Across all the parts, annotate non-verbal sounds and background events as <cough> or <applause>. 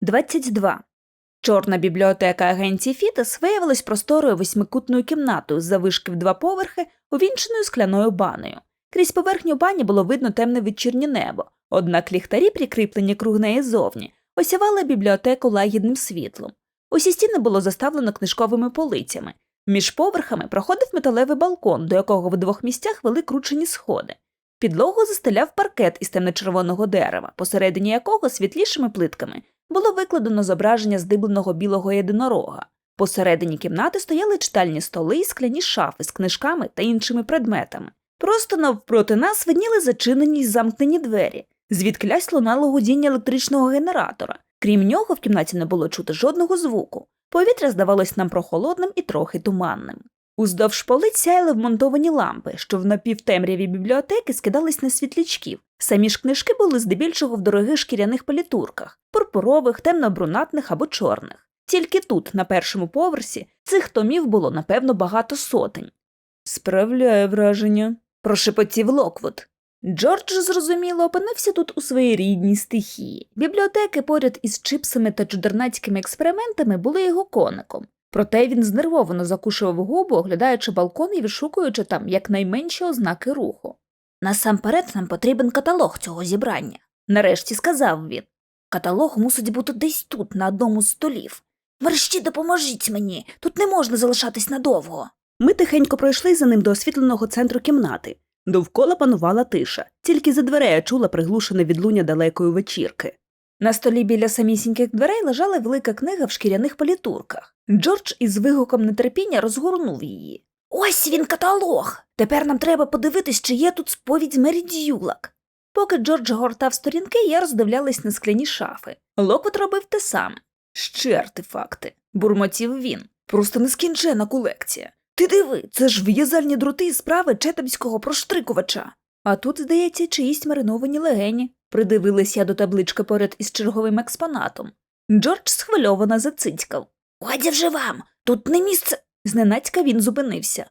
22. Чорна бібліотека агенції Фітес виявилась просторою восьмикутною кімнатою з завишки в два поверхи, увінченою скляною банею. Крізь поверхню бані було видно темне вечірнє небо, однак ліхтарі, прикріплені круг неї зовні, осявали бібліотеку лагідним світлом. Усі стіни було заставлено книжковими полицями. Між поверхами проходив металевий балкон, до якого в двох місцях вели кручені сходи. Підлогу застеляв паркет із темно-червоного дерева, посередині якого світлішими плитками було викладено зображення здибленого білого єдинорога. Посередині кімнати стояли читальні столи і скляні шафи з книжками та іншими предметами. Просто навпроти нас видніли зачинені й замкнені двері, звідкилясь лунало гудіння електричного генератора. Крім нього, в кімнаті не було чути жодного звуку. Повітря здавалось нам прохолодним і трохи туманним. Уздовж полиць сяяли вмонтовані лампи, що в напівтемряві бібліотеки скидались на світлячків. Самі ж книжки були здебільшого в дорогих шкіряних палітурках, пурпурових, темно-брунатних або чорних. Тільки тут, на першому поверсі, цих томів було напевно багато сотень. Справляє враження, прошепотів Локвуд. Джордж, зрозуміло, опинився тут у своїй рідній стихії. Бібліотеки поряд із чипсами та чудернацькими експериментами були його коником. Проте він знервовано закушував губу, оглядаючи балкон і відшукуючи там якнайменші ознаки руху. Насамперед нам потрібен каталог цього зібрання, нарешті сказав він. Каталог мусить бути десь тут, на одному з столів. Мерщі допоможіть мені, тут не можна залишатись надовго. Ми тихенько пройшли за ним до освітленого центру кімнати. Довкола панувала тиша, тільки за дверей я чула приглушене відлуння далекої вечірки. На столі біля самісіньких дверей лежала велика книга в шкіряних палітурках. Джордж із вигуком нетерпіння розгорнув її. Ось він каталог. Тепер нам треба подивитись, чи є тут сповідь Мері Дюлак. Поки Джордж гортав сторінки, я роздивлялась на скляні шафи. Локвот робив те саме. Ще артефакти, бурмотів він. Просто нескінчена колекція. Ти диви, це ж в'язальні дроти і справи четамського проштрикувача. А тут, здається, чиїсь мариновані легені. Придивилась я до таблички поряд із черговим експонатом. Джордж схвильовано зацицькав. Годі вже вам, тут не місце. Зненацька він зупинився.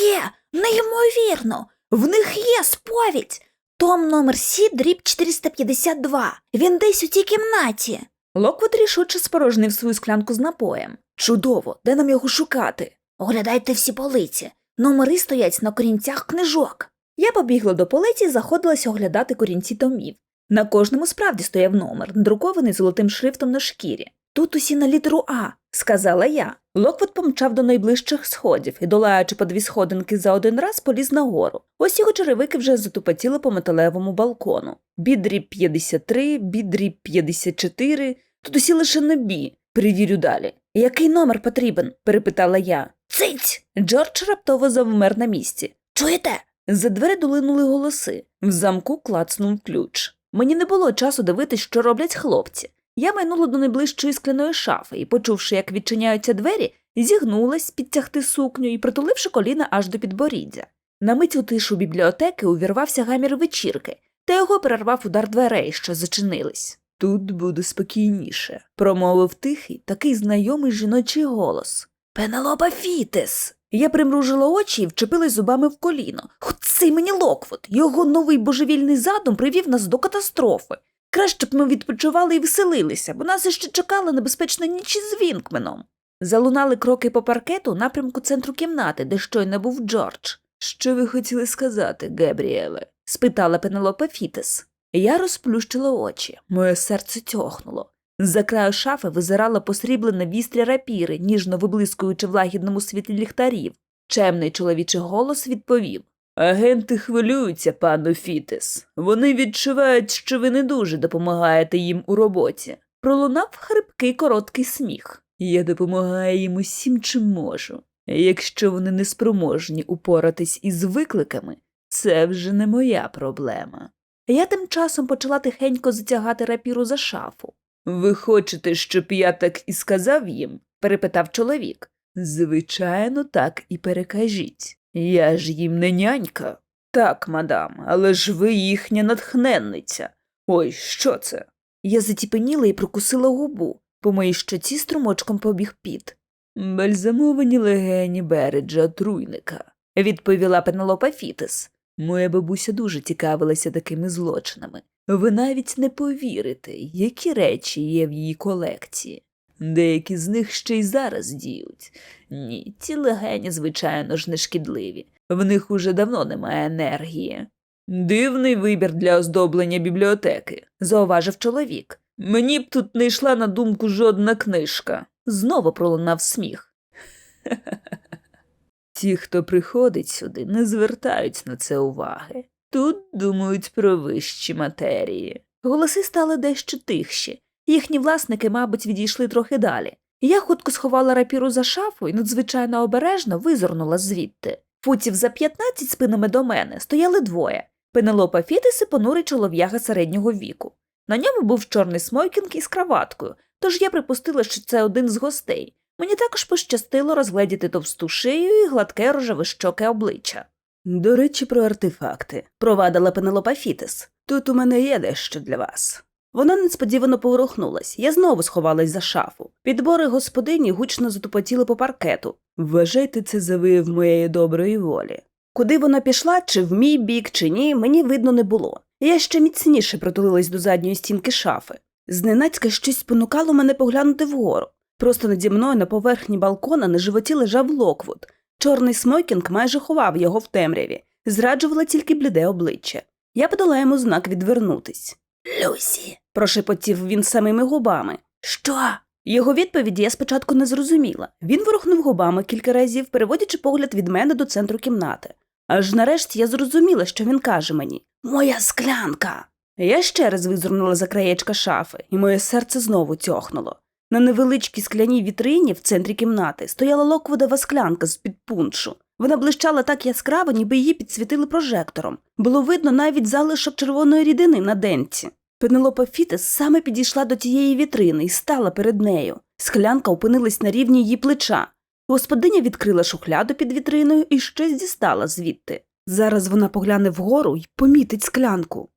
Є, неймовірно, в них є сповідь. Том номер Сі, дріб 452. Він десь у тій кімнаті. Локвуд рішуче спорожнив свою склянку з напоєм. Чудово, де нам його шукати? Оглядайте всі полиці. Номери стоять на корінцях книжок. Я побігла до полиці і заходилась оглядати корінці томів. На кожному справді стояв номер, надрукований золотим шрифтом на шкірі. Тут усі на літеру А, сказала я. Локвуд помчав до найближчих сходів і, долаючи по дві сходинки за один раз, поліз нагору. Ось його черевики вже затупотіли по металевому балкону. Бідрі 53, бідрі 54, тут усі лише на бі. Перевірю далі. Який номер потрібен? перепитала я. Циць! Джордж раптово завмер на місці. Чуєте? За двері долинули голоси. В замку клацнув ключ. Мені не було часу дивитись, що роблять хлопці. Я майнула до найближчої скляної шафи і, почувши, як відчиняються двері, зігнулась підтягти сукню і притуливши коліна аж до підборіддя. На мить у тишу бібліотеки увірвався гамір вечірки, та його перервав удар дверей, що зачинились. Тут буде спокійніше, промовив тихий, такий знайомий жіночий голос. Пенелопа Фітес. Я примружила очі і вчепилась зубами в коліно. Хоцей мені Локвуд. Його новий божевільний задум привів нас до катастрофи. Краще б ми відпочивали і веселилися, бо нас іще чекала небезпечна ніч із Вінкменом. Залунали кроки по паркету у напрямку центру кімнати, де щойно був Джордж. Що ви хотіли сказати, Гебріеле? спитала Пенелопа Фітес. Я розплющила очі, моє серце тьохнуло. З-за краю шафи визирала посріблена вістря рапіри, ніжно виблискуючи в лагідному світлі ліхтарів. Чемний чоловічий голос відповів Агенти хвилюються, пану Фітес. Вони відчувають, що ви не дуже допомагаєте їм у роботі. Пролунав хрипкий короткий сміх. Я допомагаю їм усім, чим можу. Якщо вони не спроможні упоратись із викликами, це вже не моя проблема. Я тим часом почала тихенько затягати рапіру за шафу. Ви хочете, щоб я так і сказав їм? перепитав чоловік. Звичайно, так і перекажіть. Я ж їм не нянька. Так, мадам, але ж ви їхня натхненниця. Ой, що це? Я затіпеніла і прокусила губу. По моїй щоці струмочком побіг піт. Бальзамовані легені Береджа отруйника, відповіла Пенелопа Фітес. Моя бабуся дуже цікавилася такими злочинами. Ви навіть не повірите, які речі є в її колекції. Деякі з них ще й зараз діють. Ні, ці легені, звичайно ж, не шкідливі. В них уже давно немає енергії. Дивний вибір для оздоблення бібліотеки, зауважив чоловік. Мені б тут не йшла на думку жодна книжка. Знову пролунав сміх. <laughs> Ті, хто приходить сюди, не звертають на це уваги. Тут думають про вищі матерії. Голоси стали дещо тихші. Їхні власники, мабуть, відійшли трохи далі. Я хутко сховала рапіру за шафу і надзвичайно обережно визирнула звідти. Футів за 15 спинами до мене стояли двоє Пенелопа Фітис і понурий чолов'яга середнього віку. На ньому був чорний смойкінг із краваткою, тож я припустила, що це один з гостей. Мені також пощастило розгледіти товсту шию і гладке рожевищоке обличчя. До речі, про артефакти, провадила Пенелопа Фітис. Тут у мене є дещо для вас. Вона несподівано поворухнулась. Я знову сховалась за шафу. Підбори господині гучно затупотіли по паркету. Вважайте це за вияв моєї доброї волі. Куди вона пішла, чи в мій бік, чи ні, мені видно не було. Я ще міцніше притулилась до задньої стінки шафи. Зненацька щось спонукало мене поглянути вгору. Просто наді мною на поверхні балкона на животі лежав Локвуд. Чорний смокінг майже ховав його в темряві, зраджувала тільки бліде обличчя. Я подала йому знак відвернутись. Люсі, прошепотів він самими губами. Що? Його відповіді я спочатку не зрозуміла. Він ворухнув губами кілька разів, переводячи погляд від мене до центру кімнати. Аж нарешті я зрозуміла, що він каже мені Моя склянка. Я ще раз визирнула за краєчка шафи, і моє серце знову тьохнуло. На невеличкій скляній вітрині в центрі кімнати стояла локводова склянка з під пуншу. Вона блищала так яскраво, ніби її підсвітили прожектором. Було видно навіть залишок червоної рідини на денці. Пенелопа Фітес саме підійшла до тієї вітрини і стала перед нею. Склянка опинилась на рівні її плеча. Господиня відкрила шухляду під вітриною і щось дістала звідти. Зараз вона погляне вгору і помітить склянку.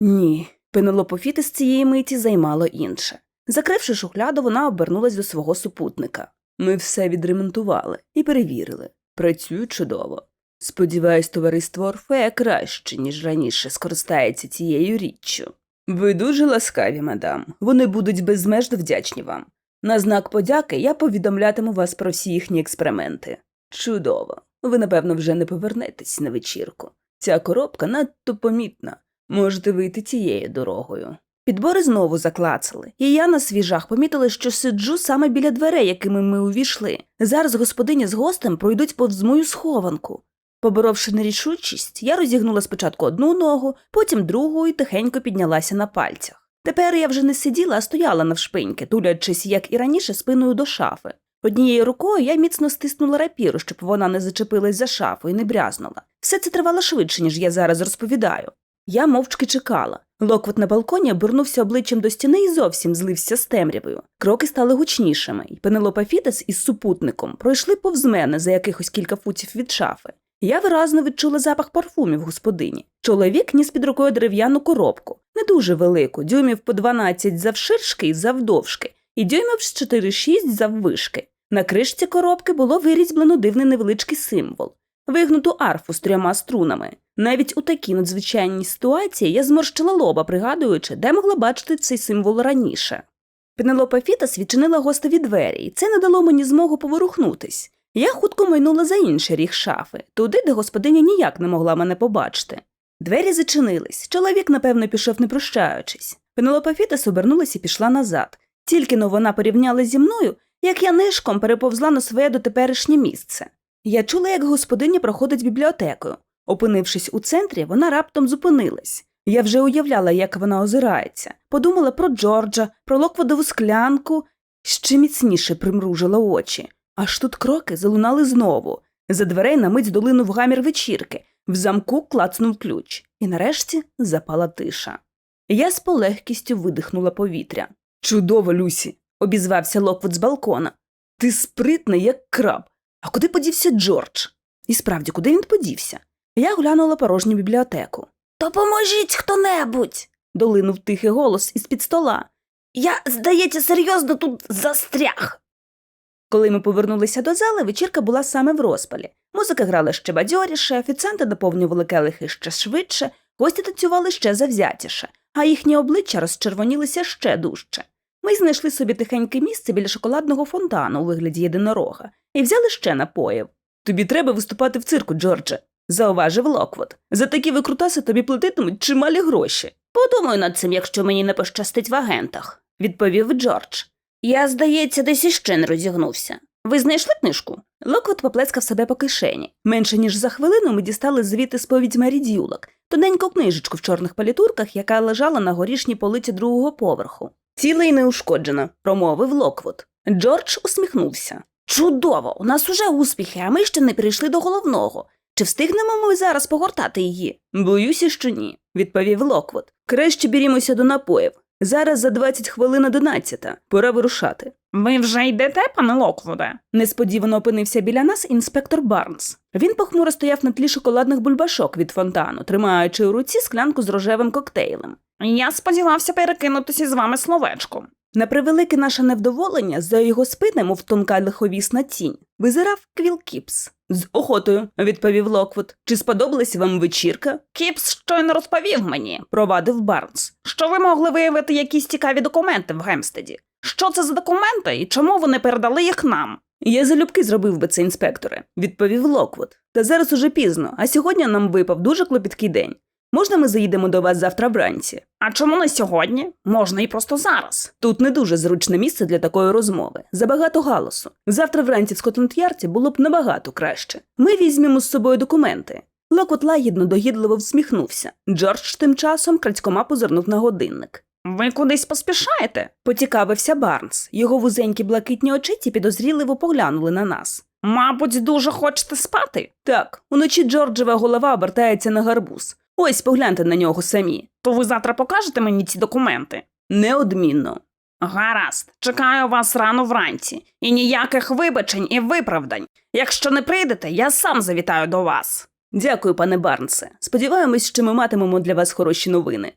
Ні, Пенелопа Фітес цієї миті займало інше. Закривши шухляду, вона обернулась до свого супутника. Ми все відремонтували і перевірили. Працює чудово. Сподіваюсь, товариство Орфея краще, ніж раніше скористається цією річчю. Ви дуже ласкаві, мадам. Вони будуть безмежно вдячні вам. На знак подяки я повідомлятиму вас про всі їхні експерименти. Чудово. Ви, напевно, вже не повернетесь на вечірку. Ця коробка надто помітна. Можете вийти тією дорогою. Підбори знову заклацали, і я на свіжах помітила, що сиджу саме біля дверей, якими ми увійшли. Зараз господиня з гостем пройдуть повз мою схованку. Поборовши нерішучість, я розігнула спочатку одну ногу, потім другу і тихенько піднялася на пальцях. Тепер я вже не сиділа, а стояла навшпиньки, тулячись, як і раніше, спиною до шафи. Однією рукою я міцно стиснула рапіру, щоб вона не зачепилась за шафу і не брязнула. Все це тривало швидше, ніж я зараз розповідаю. Я мовчки чекала. Локвот на балконі обернувся обличчям до стіни і зовсім злився з темрявою. Кроки стали гучнішими, і Пенелопа Фітес із супутником пройшли повз мене за якихось кілька футів від шафи. Я виразно відчула запах парфумів господині. Чоловік ніс під рукою дерев'яну коробку, не дуже велику, дюймів по 12 завширшки і завдовжки, і дюймів з 4-6 заввишки. На кришці коробки було вирізблено дивний невеличкий символ вигнуту арфу з трьома струнами. Навіть у такій надзвичайній ситуації я зморщила лоба, пригадуючи, де могла бачити цей символ раніше. Пенелопа Фітас відчинила гостеві двері, і це не дало мені змогу поворухнутись. Я хутко майнула за інший ріг шафи, туди, де господиня ніяк не могла мене побачити. Двері зачинились, чоловік, напевно, пішов не прощаючись. Пенелопа Фітас обернулась і пішла назад. Тільки но вона порівняла зі мною, як я нишком переповзла на своє дотеперішнє місце. Я чула, як господиня проходить бібліотекою. Опинившись у центрі, вона раптом зупинилась. Я вже уявляла, як вона озирається, подумала про Джорджа, про локводову склянку, ще міцніше примружила очі. Аж тут кроки залунали знову. За дверей на мить долинув гамір вечірки, в замку клацнув ключ, і нарешті запала тиша. Я з полегкістю видихнула повітря. Чудово, Люсі, обізвався Локвуд з балкона. Ти спритний, як краб. А куди подівся Джордж? І справді, куди він подівся? Я глянула порожню бібліотеку. Допоможіть хто-небудь. долинув тихий голос із під стола. Я, здається, серйозно тут застряг. Коли ми повернулися до зали, вечірка була саме в розпалі. Музика грала ще бадьоріше, офіціанти наповнювали келихи ще швидше, гості танцювали ще завзятіше, а їхні обличчя розчервонілися ще дужче. Ми знайшли собі тихеньке місце біля шоколадного фонтану у вигляді єдинорога і взяли ще напоїв. Тобі треба виступати в цирку, Джордже, зауважив Локвуд. За такі викрутаси тобі платитимуть чималі гроші. Подумаю над цим, якщо мені не пощастить в агентах, відповів Джордж. Я, здається, десь іще не розігнувся. Ви знайшли книжку? Локвуд поплескав себе по кишені. Менше ніж за хвилину ми дістали звідти сповідь Мері Дюлок, тоненьку книжечку в чорних палітурках, яка лежала на горішній полиці другого поверху. Ціла й неушкоджена, промовив Локвуд. Джордж усміхнувся. Чудово! У нас уже успіхи, а ми ще не перейшли до головного. Чи встигнемо ми зараз погортати її? Боюся, що ні, відповів Локвуд. Краще берімося до напоїв. Зараз за 20 хвилин одинадцята. Пора вирушати. Ви вже йдете, пане Локвуде? Несподівано опинився біля нас інспектор Барнс. Він похмуро стояв на тлі шоколадних бульбашок від фонтану, тримаючи у руці склянку з рожевим коктейлем. Я сподівався перекинутися з вами словечком. На превелике наше невдоволення за його спини, мов тонка лиховісна тінь, визирав Квілкіпс. З охотою, відповів Локвуд. Чи сподобалась вам вечірка? Кіпс щойно розповів мені, провадив Барнс. що ви могли виявити якісь цікаві документи в Гемстеді. Що це за документи і чому вони передали їх нам? Я залюбки зробив би це, інспекторе, відповів Локвуд. Та зараз уже пізно, а сьогодні нам випав дуже клопіткий день. Можна ми заїдемо до вас завтра вранці? А чому не сьогодні? Можна і просто зараз. Тут не дуже зручне місце для такої розмови. Забагато галасу. Завтра вранці в Скотланд-Ярді було б набагато краще. Ми візьмемо з собою документи. Локот лагідно догідливо всміхнувся. Джордж тим часом крадькома позирнув на годинник. Ви кудись поспішаєте? Поцікавився Барнс. Його вузенькі блакитні очиці підозріливо поглянули на нас. Мабуть, дуже хочете спати? Так, уночі Джорджева голова обертається на гарбуз. Ось погляньте на нього самі. То ви завтра покажете мені ці документи? Неодмінно. Гаразд, чекаю вас рано вранці, і ніяких вибачень і виправдань. Якщо не прийдете, я сам завітаю до вас. Дякую, пане Барнсе. Сподіваємось, що ми матимемо для вас хороші новини.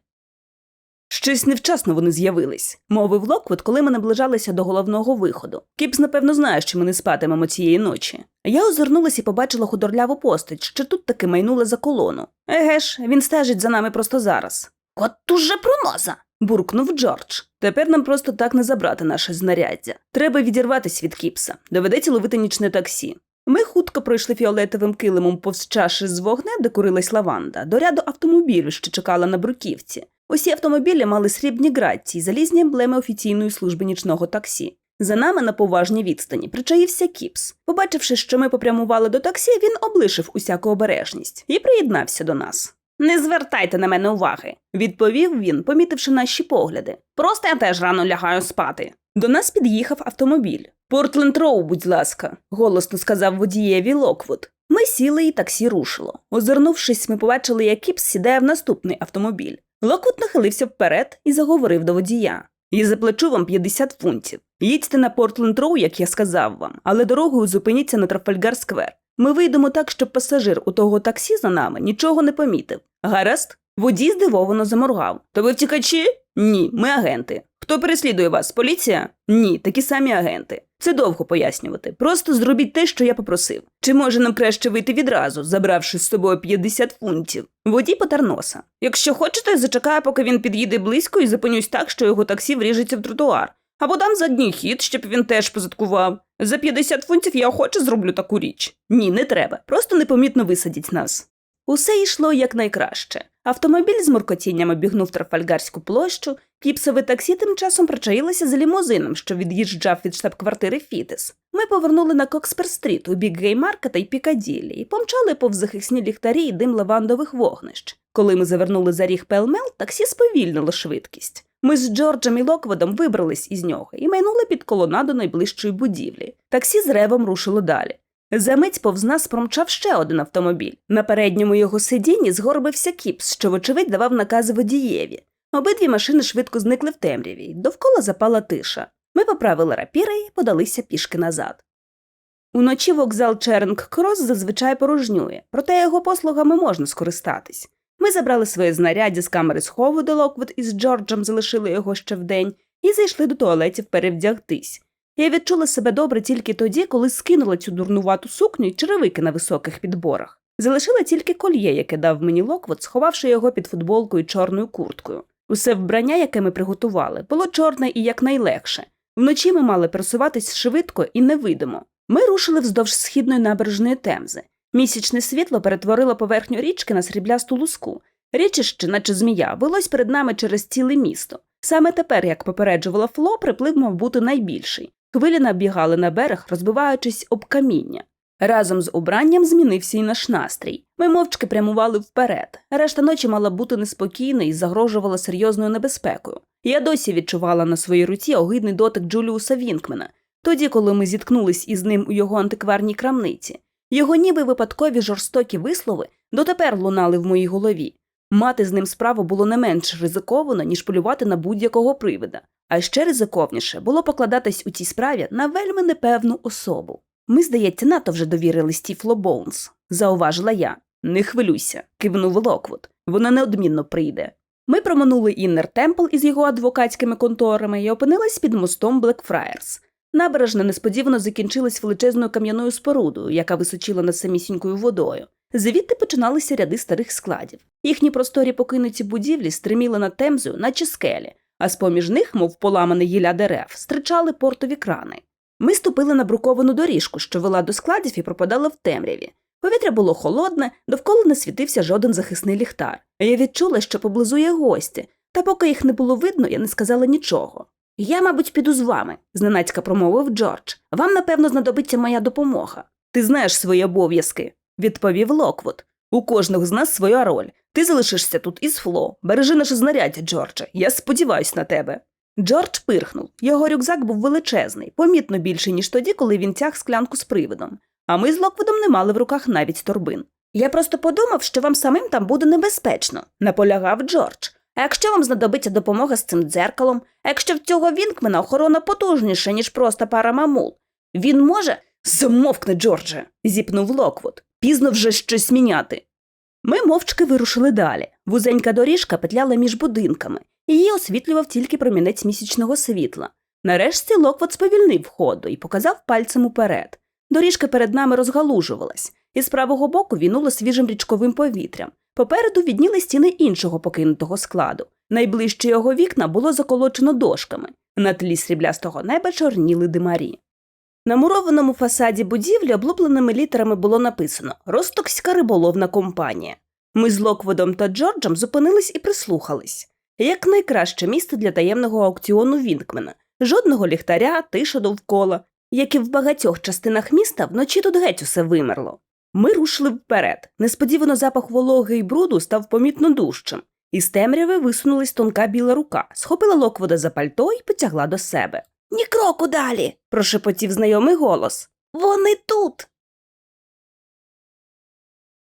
Щось невчасно вони з'явились, мовив Локвуд, коли ми наближалися до головного виходу. Кіпс, напевно, знає, що ми не спатимемо цієї ночі. Я озирнулася і побачила худорляву постать, що тут таки майнула за колону. Еге ж, він стежить за нами просто зараз. От уже проноза. буркнув Джордж. Тепер нам просто так не забрати наше знаряддя. Треба відірватися від Кіпса. Доведеться ловити нічне таксі. Ми хутко пройшли фіолетовим килимом повз чаші з вогнем, де курилась лаванда, до ряду автомобілів, що чекала на бруківці. Усі автомобілі мали срібні грації, залізні емблеми офіційної служби нічного таксі. За нами на поважній відстані причаївся Кіпс. Побачивши, що ми попрямували до таксі, він облишив усяку обережність і приєднався до нас. Не звертайте на мене уваги, Відповів він, помітивши наші погляди. просто я теж рано лягаю спати. До нас під'їхав автомобіль. Портленд Роу, будь ласка, голосно сказав водієві Локвуд. Ми сіли і таксі рушило. Озирнувшись, ми побачили, як Кіпс сідає в наступний автомобіль. Локвуд нахилився вперед і заговорив до водія. Я заплачу вам 50 фунтів. Їдьте на Портленд Роу, як я сказав вам, але дорогою зупиніться на Трафальгар Сквер. Ми вийдемо так, щоб пасажир у того таксі за нами нічого не помітив. Гаразд? Водій здивовано заморгав. То ви втікачі? Ні, ми агенти. Хто переслідує вас? Поліція? Ні, такі самі агенти. Це довго пояснювати. Просто зробіть те, що я попросив. Чи може нам краще вийти відразу, забравши з собою 50 фунтів? Водій потер носа. Якщо хочете, зачекаю, поки він під'їде близько і зупинюсь так, що його таксі вріжеться в тротуар. Або дам задній хід, щоб він теж позадкував. За 50 фунтів я охоче зроблю таку річ. Ні, не треба. Просто непомітно висадіть нас. Усе йшло якнайкраще. Автомобіль з муркотінням обігнув Трафальгарську площу, кіпсове таксі тим часом причаїлося за лімузином, що від'їжджав від штаб-квартири Фітес. Ми повернули на Кокспер-стріт у бік Геймаркета й Пікаділі і помчали повз захисні ліхтарі і дим лавандових вогнищ. Коли ми завернули за ріг Пелмел, таксі сповільнило швидкість. Ми з Джорджем і Локводом вибрались із нього і майнули під колонаду найближчої будівлі. Таксі з ревом рушило далі. Замить повз нас промчав ще один автомобіль. На передньому його сидінні згорбився кіпс, що, вочевидь, давав накази водієві. Обидві машини швидко зникли в темряві, довкола запала тиша. Ми поправили рапіри і подалися пішки назад. Уночі вокзал Чернг Крос зазвичай порожнює, проте його послугами можна скористатись. Ми забрали своє знаряддя з камери схову, де Локвуд із Джорджем залишили його ще вдень, і зайшли до туалетів перевдягтись. Я відчула себе добре тільки тоді, коли скинула цю дурнувату сукню й черевики на високих підборах. Залишила тільки кольє, яке дав мені Локвуд, сховавши його під футболкою чорною курткою. Усе вбрання, яке ми приготували, було чорне і якнайлегше. Вночі ми мали пересуватись швидко і невидимо. Ми рушили вздовж східної набережної Темзи. Місячне світло перетворило поверхню річки на сріблясту луску. Річище, наче змія, велось перед нами через ціле місто. Саме тепер, як попереджувала Фло, приплив мав бути найбільший. Хвилі набігали на берег, розбиваючись об каміння. Разом з убранням змінився і наш настрій. Ми мовчки прямували вперед. Решта ночі мала бути неспокійна і загрожувала серйозною небезпекою. Я досі відчувала на своїй руці огидний дотик Джуліуса Вінкмена, тоді, коли ми зіткнулись із ним у його антикварній крамниці. Його ніби випадкові жорстокі вислови дотепер лунали в моїй голові. Мати з ним справу було не менш ризиковано, ніж полювати на будь-якого привида, а ще ризиковніше було покладатись у цій справі на вельми непевну особу. Ми, здається, надто вже довірили Стіфло Боунс, зауважила я. Не хвилюйся, кивнув Локвуд. Вона неодмінно прийде. Ми проминули Іннер Темпл із його адвокатськими конторами і опинились під мостом Блекфраєрс. Набережна несподівано закінчилась величезною кам'яною спорудою, яка височила над самісінькою водою. Звідти починалися ряди старих складів. Їхні просторі покинуті будівлі стриміли над темзою, наче скелі, а з-поміж них, мов поламане гілля дерев, стирчали портові крани. Ми ступили на бруковану доріжку, що вела до складів і пропадала в темряві. Повітря було холодне, довкола не світився жоден захисний ліхтар. Я відчула, що поблизу є гості, та поки їх не було видно, я не сказала нічого. Я, мабуть, піду з вами, зненацька промовив Джордж. Вам, напевно, знадобиться моя допомога. Ти знаєш свої обов'язки, відповів Локвуд. У кожного з нас своя роль. Ти залишишся тут із Фло. Бережи наше знаряддя, Джордже. Я сподіваюсь на тебе. Джордж пирхнув. Його рюкзак був величезний, помітно більший, ніж тоді, коли він тяг склянку з привидом. А ми з Локвудом не мали в руках навіть торбин. Я просто подумав, що вам самим там буде небезпечно, наполягав Джордж. А якщо вам знадобиться допомога з цим дзеркалом, а якщо в цього Вінкмена охорона потужніша, ніж просто пара мамул, він може. Замовкни, Джордже, зіпнув Локвуд. Пізно вже щось міняти. Ми мовчки вирушили далі. Вузенька доріжка петляла між будинками, її освітлював тільки промінець місячного світла. Нарешті Локвуд сповільнив ходу і показав пальцем уперед. Доріжка перед нами розгалужувалась, і з правого боку вінуло свіжим річковим повітрям. Попереду відніли стіни іншого покинутого складу. Найближче його вікна було заколочено дошками. На тлі сріблястого неба чорніли димарі. На мурованому фасаді будівлі облупленими літерами було написано Ростокська риболовна компанія. Ми з Локводом та Джорджем зупинились і прислухались. Як найкраще місце для таємного аукціону Вінкмена, жодного ліхтаря, тиша довкола, як і в багатьох частинах міста, вночі тут геть усе вимерло. Ми рушили вперед. Несподівано запах вологи й бруду став помітно дужчим. Із темряви висунулась тонка біла рука, схопила Локвода за пальто і потягла до себе. Ні кроку далі. прошепотів знайомий голос. Вони тут.